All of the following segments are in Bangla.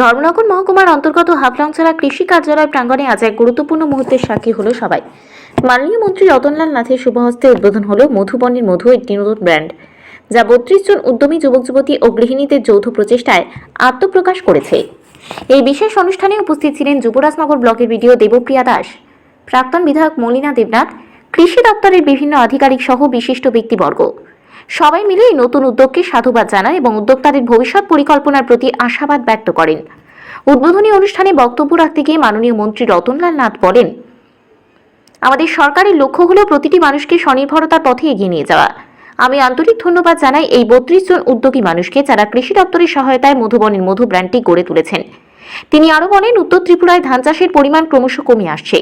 ধর্মনগর মহকুমার অন্তর্গত হাফলংছড়া কৃষি কার্যালয় প্রাঙ্গণে আজ এক গুরুত্বপূর্ণ মুহূর্তের সাক্ষী হলো সবাই। মাননীয় মন্ত্রী রতনলাল নাথের শুভহস্তে উদ্বোধন হলো মধুবনের মধু একটি নতুন ব্র্যান্ড, যা বত্রিশ জন উদ্যমী যুবক, যুবতী ও গৃহিণীদের যৌথ প্রচেষ্টায় আত্মপ্রকাশ করেছে। এই বিশেষ অনুষ্ঠানে উপস্থিত ছিলেন যুবরাজনগর ব্লকের বিডিও দেবপ্রিয়া দাস, প্রাক্তন বিধায়ক মলিনা দেবনাথ, কৃষি দপ্তরের বিভিন্ন আধিকারিক সহ বিশিষ্ট ব্যক্তিবর্গ। সবাই মিলে এই নতুন উদ্যোগকে সাধুবাদ জানান এবং উদ্যোক্তাদের ভবিষ্যৎ পরিকল্পনার প্রতি আশাবাদ ব্যক্ত করেন। উদ্বোধনী অনুষ্ঠানে বক্তব্য রাখতে গিয়ে মাননীয় মন্ত্রী রতনলাল নাথ বলেন, আমাদের সরকারের লক্ষ্য হলো প্রতিটি মানুষকে স্বনির্ভরতার পথে এগিয়ে নিয়ে যাওয়া। আমি আন্তরিক ধন্যবাদ জানাই এই বত্রিশ জন উদ্যোগী মানুষকে যারা কৃষি দপ্তরের সহায়তায় মধুবনের মধু ব্র্যান্ডটি গড়ে তুলেছেন। তিনি আরও বলেন, উত্তর ত্রিপুরায় ধান চাষের পরিমাণ ক্রমশ কমে আসছে।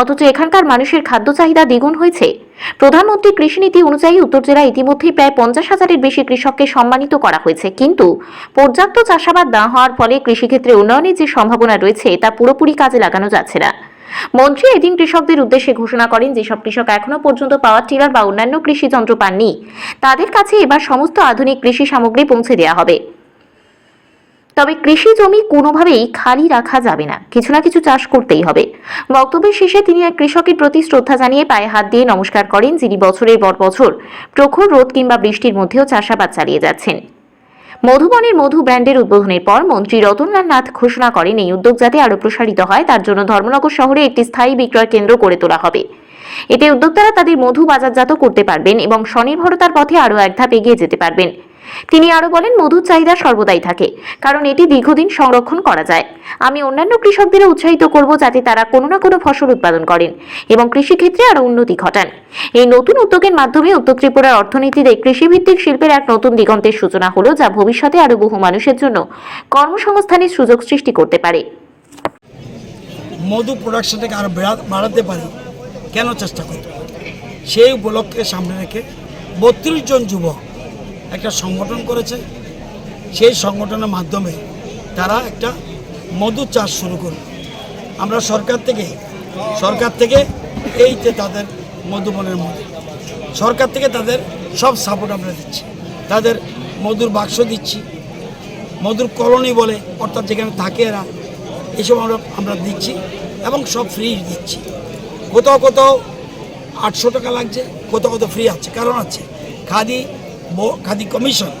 অথচ এখানকার মানুষের খাদ্য চাহিদা দ্বিগুণ হয়েছে। প্রধানমন্ত্রী কৃষিনীতি অনুযায়ী উত্তর জেলায় ইতিমধ্যেই প্রায় পঞ্চাশ হাজারের বেশি কৃষককে সম্মানিত করা হয়েছে। কিন্তু পর্যাপ্ত চাষাবাদ না হওয়ার ফলে কৃষিক্ষেত্রে উন্নয়নের যে সম্ভাবনা রয়েছে, তা পুরোপুরি কাজে লাগানো যাচ্ছে না। মন্ত্রী এদিন কৃষকদের উদ্দেশ্যে ঘোষণা করেন, যেসব কৃষক এখনও পর্যন্ত পাওয়ার টিলার বা অন্যান্য কৃষি যন্ত্র পাননি, তাদের কাছে এবার সমস্ত আধুনিক কৃষি সামগ্রী পৌঁছে দেওয়া হবে। তবে কৃষি জমি কোনোভাবেই খালি রাখা যাবে না। কিছু না কিছু চাষ করতেই হবে। বক্তব্যের শেষে তিনি এক কৃষকের প্রতি শ্রদ্ধা জানিয়ে পায়ে হাত দিয়ে নমস্কার করেন, যিনি বছরের পর বছর প্রখর রোদ কিংবা বৃষ্টির মধ্যেও চাষাবাদ চালিয়ে যাচ্ছেন। মধুবনের মধু ব্র্যান্ডের উদ্বোধনের পর মন্ত্রী রতনলাল নাথ ঘোষণা করেন, এই উদ্যোগ যাতে আরও প্রসারিত হয়, তার জন্য ধর্মনগর শহরে একটি স্থায়ী বিক্রয় কেন্দ্র গড়ে তোলা হবে। এতে উদ্যোক্তারা তাদের মধু বাজারজাত করতে পারবেন এবং স্বনির্ভরতার পথে আরও এক ধাপ এগিয়ে যেতে পারবেন। তিনি আরও বলেন, মধুর চাহিদা সর্বদাই থাকে, কারণ এটি দীর্ঘদিন সংরক্ষণ করা যায়। আমি অন্যান্য কৃষকদেরও উৎসাহিত করব যাতে তারা কোনো না কোনো ফসল উৎপাদন করেন এবং কৃষিক্ষেত্রে আরও উন্নতি ঘটান। এই নতুন উদ্যোগের মাধ্যমে উত্তর ত্রিপুরার অর্থনীতিতে কৃষিভিত্তিক শিল্পের এক নতুন দিগন্তের সূচনা হলো, যা ভবিষ্যতে আরও বহু মানুষের জন্য কর্মসংস্থানের সুযোগ সৃষ্টি করতে পারে। মধু প্রোডাকশনটাকে আরও বাড়াতে পারি, কেন চেষ্টা করব সেই উপলক্ষে সামনে রেখে বত্রিশ জন যুবক একটা সংগঠন করেছে। সেই সংগঠনের মাধ্যমে তারা একটা মধু চাষ শুরু করবে আমরা সরকার থেকে সরকার থেকে এই যে তাদের মধুবনের মধু, সরকার থেকে তাদের সব সাপোর্ট আমরা দিচ্ছি। তাদের মধুর বাক্স দিচ্ছি। মধুর কলোনি বলে অর্থাৎ যেখানে থাকে এরা, এসব আমরা আমরা দিচ্ছি এবং সব ফ্রি দিচ্ছি। কোথাও কোথাও আটশো টাকা লাগছে, কোথাও কোথাও ফ্রি আছে। কারণ আছে, খাদি খাদি কমিশন,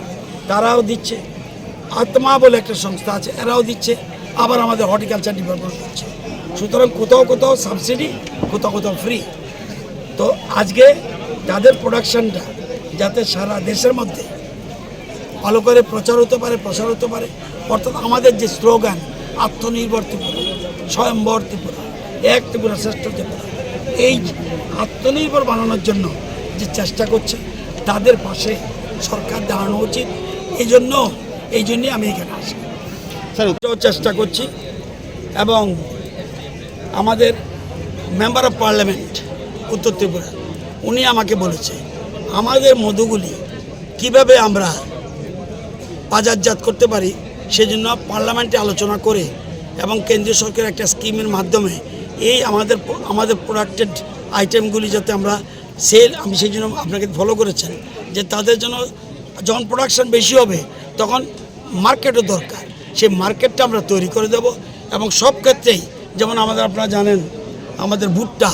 তারাও দিচ্ছে। আত্মা বলে একটা সংস্থা আছে, এরাও দিচ্ছে। আবার আমাদের হর্টিকালচার ডিপার্টমেন্ট দিচ্ছে। সুতরাং কোথাও কোথাও সাবসিডি, কোথাও কোথাও ফ্রি। তো আজকে তাদের প্রোডাকশানটা যাতে সারা দেশের মধ্যে ভালো করে প্রচার হতে পারে, প্রসার হতে পারে, অর্থাৎ আমাদের যে স্লোগান, আত্মনির্ভর ত্রিপুরা স্বয়ম্বর ত্রিপুরা, এক ত্রিপুরা শ্রেষ্ঠ ত্রিপুরা, এই আত্মনির্ভর বানানোর জন্য যে চেষ্টা করছে, তাদের পাশে সরকার দাঁড়ানো উচিত। এই জন্য এই জন্যই আমি এখানে আসি। চেষ্টা করছি এবং আমাদের মেম্বার অফ পার্লামেন্ট উত্তর ত্রিপুরা উনি আমাকে বলেছে আমাদের মধুগুলি কীভাবে আমরা বাজারজাত করতে পারি সেজন্য পার্লামেন্টে আলোচনা করে এবং কেন্দ্রীয় সরকারের একটা স্কিমের মাধ্যমে এই আমাদের আমাদের প্রোডাক্টেড আইটেমগুলি যাতে আমরা সেল আমি সেই জন্য আপনাকে ফলো করেছেন। যে তাদের জন্য যখন প্রোডাকশন বেশি হবে তখন মার্কেটও দরকার। সেই মার্কেটটা আমরা তৈরি করে দেব এবং সব ক্ষেত্রেই যেমন আমাদের আপনারা জানেন আমাদের ভুট্টা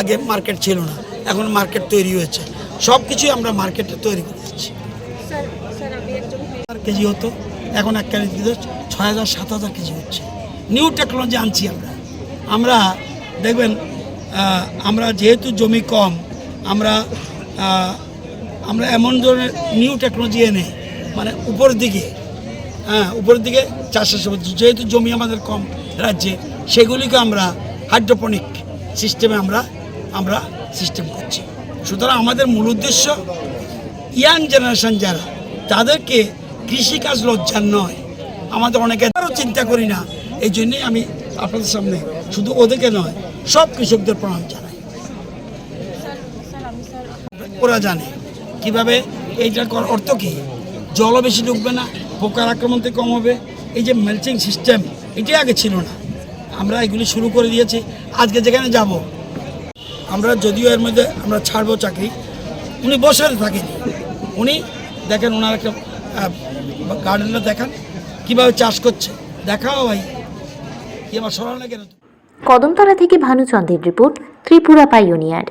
আগে মার্কেট ছিল না এখন মার্কেট তৈরি হয়েছে। সব কিছুই আমরা মার্কেটে তৈরি করে দিচ্ছি। কেজি হতো এখন এক কেজি দিতে ছয় হাজার সাত হাজার কেজি হচ্ছে। নিউ টেকনোলজি আনছি আমরা। আমরা দেখবেন আমরা যেহেতু জমি কম আমরা আমরা এমন ধরনের নিউ টেকনোলজি এনে মানে উপরের দিকে হ্যাঁ উপরের দিকে চাষের যেহেতু জমি আমাদের কম রাজ্যে, সেগুলিকে আমরা হাইড্রোপনিক সিস্টেমে আমরা আমরা সিস্টেম করছি। সুতরাং আমাদের মূল উদ্দেশ্য ইয়াং জেনারেশন যারা, তাদেরকে কৃষিকাজ লজ্জার নয়। আমাদের অনেকে তারও চিন্তা করি না, এই জন্যই আমি আপনাদের সামনে শুধু ওদেরকে নয়, সব কৃষকদের প্রণাম জানাই। ওরা জানে। কীভাবে এইটার কর অর্থ কী? জলও বেশি ঢুকবে না, পোকার আক্রমণ থেকে কম হবে। এই যে মেলচিং সিস্টেম এটাই আগে ছিল না। আমরা এগুলি শুরু করে দিয়েছি, আজকে যেখানে যাব। আমরা যদিও এর মধ্যে আমরা ছাড়বো চাকরি, উনি বসে থাকেনি। উনি দেখেন ওনার একটা গার্ডেনটা দেখান, কীভাবে চাষ করছে। দেখাও ভাই, কি আমার সরানো কেন কদমতলা থেকে ভানুচন্দ্রের রিপোর্ট, ত্রিপুরা পাইওনিয়ার।